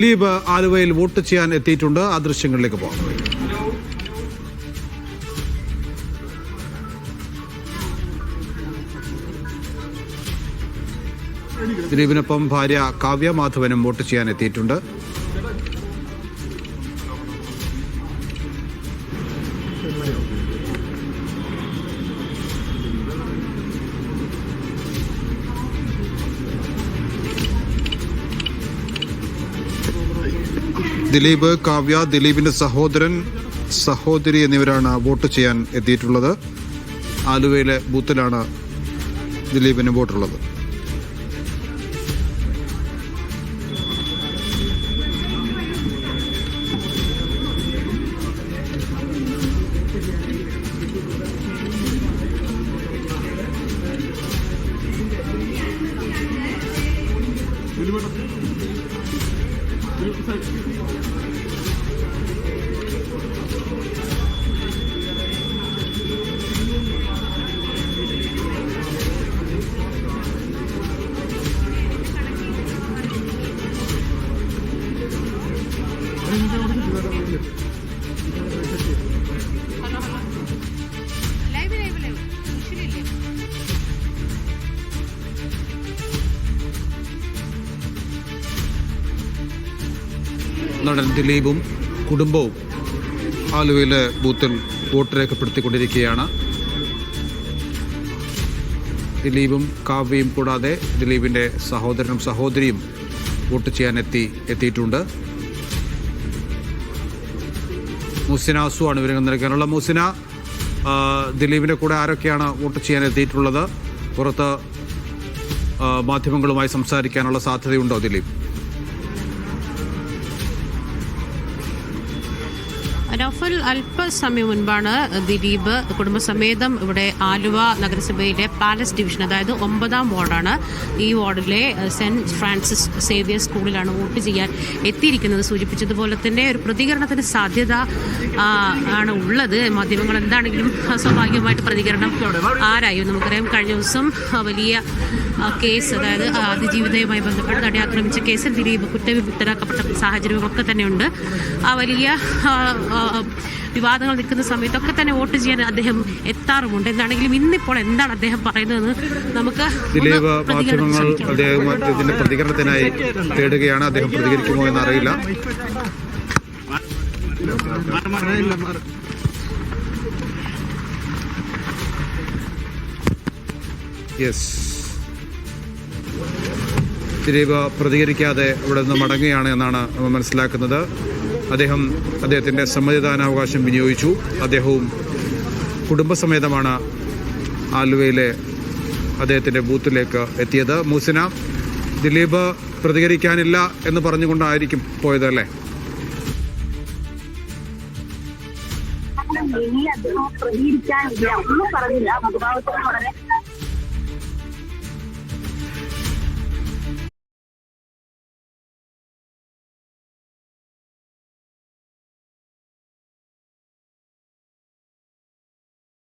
ദിലീപ് ആലുവയിൽ വോട്ട് ചെയ്യാൻ എത്തിയിട്ടുണ്ട്. ആ ദൃശ്യങ്ങളിലേക്ക് പോകാം. ദിലീപിനൊപ്പം ഭാര്യ കാവ്യ മാധവനും വോട്ട് ചെയ്യാൻ എത്തിയിട്ടുണ്ട്. ദിലീപ് കാവ്യ ദിലീപിന്റെ സഹോദരൻ സഹോദരി എന്നിവരാണ് വോട്ട് ചെയ്യാൻ എത്തിയിട്ടുള്ളത്. ആലുവയിലെ ബൂത്തിലാണ് ദിലീപിന് വോട്ടുള്ളത്. Thank ലൈവ് നടൻ ദിലീപും കുടുംബവും ആലുവയിലെ ബൂത്തിൽ വോട്ട് രേഖപ്പെടുത്തിക്കൊണ്ടിരിക്കുകയാണ്. ദിലീപും കാവ്യയും കൂടാതെ ദിലീപിന്റെ സഹോദരനും സഹോദരിയും വോട്ട് ചെയ്യാൻ എത്തി എത്തിയിട്ടുണ്ട്. മുസിന അസു ആണ് വിവരങ്ങൾ നൽകാനുള്ള മുസിന ദിലീപിന്റെ കൂടെ ആരൊക്കെയാണ് വോട്ട് ചെയ്യാൻ എത്തിയിട്ടുള്ളത്? പുറത്ത് മാധ്യമങ്ങളുമായി സംസാരിക്കാനുള്ള സാധ്യതയുണ്ടോ ദിലീപ്? നൗഫൽ അല്പസമയം മുൻപാണ് ദിലീപ് കുടുംബസമേതം ഇവിടെ ആലുവ നഗരസഭയിലെ പാലസ് ഡിവിഷൻ അതായത് ഒമ്പതാം വാർഡാണ് ഈ വാർഡിലെ സെന്റ് ഫ്രാൻസിസ് സേവിയർ സ്കൂളിലാണ് വോട്ട് ചെയ്യാൻ എത്തിയിരിക്കുന്നത്. സൂചിപ്പിച്ചതുപോലെ തന്നെ ഒരു പ്രതികരണത്തിന് സാധ്യത ആണ് ഉള്ളത്. മാധ്യമങ്ങൾ എന്താണെങ്കിലും സ്വാഭാവികമായിട്ട് പ്രതികരണം ആരായും നമുക്കറിയാം. കഴിഞ്ഞ ദിവസം വലിയ കേസ് അതായത് അതിജീവിതയുമായി ബന്ധപ്പെട്ട് നടി ആക്രമിച്ച കേസിൽ ദിലീപ് കുറ്റവിമുക്തരാക്കപ്പെട്ട സാഹചര്യമൊക്കെ തന്നെയുണ്ട്. ആ വലിയ വിവാദങ്ങൾ നിൽക്കുന്ന സമയത്തൊക്കെ തന്നെ വോട്ട് ചെയ്യാൻ അദ്ദേഹം എത്താറുമുണ്ട്. എന്താണെങ്കിലും ഇന്നിപ്പോൾ എന്താണ് അദ്ദേഹം പറയുന്നതെന്ന് നമുക്ക് മാധ്യമങ്ങൾ അദ്ദേഹം ഇതിന്റെ പ്രതികരണത്തിനായി തേടുകയാണ്. അദ്ദേഹം പ്രതികരിക്കുമോ എന്നറിയില്ല. യെസ് ദിലീപ് പ്രതികരിക്കാതെ ഇവിടെ നിന്ന് മടങ്ങുകയാണ് എന്നാണ് നമ്മൾ മനസ്സിലാക്കുന്നത്. അദ്ദേഹം അദ്ദേഹത്തിന്റെ സമ്മതിദാനാവകാശം വിനിയോഗിച്ചു. അദ്ദേഹവും കുടുംബസമേതമാണ് ആലുവയിലെ അദ്ദേഹത്തിന്റെ ബൂത്തിലേക്ക് എത്തിയത്. മൂസിന ദിലീപ് പ്രതികരിക്കാനില്ല എന്ന് പറഞ്ഞുകൊണ്ടായിരിക്കും പോയതല്ലേ ഇനി അദ്ദേഹം പ്രതികരിക്കാനില്ല. ഒന്നും പറഞ്ഞില്ല. മുഖഭാവത്തിന് വളരെ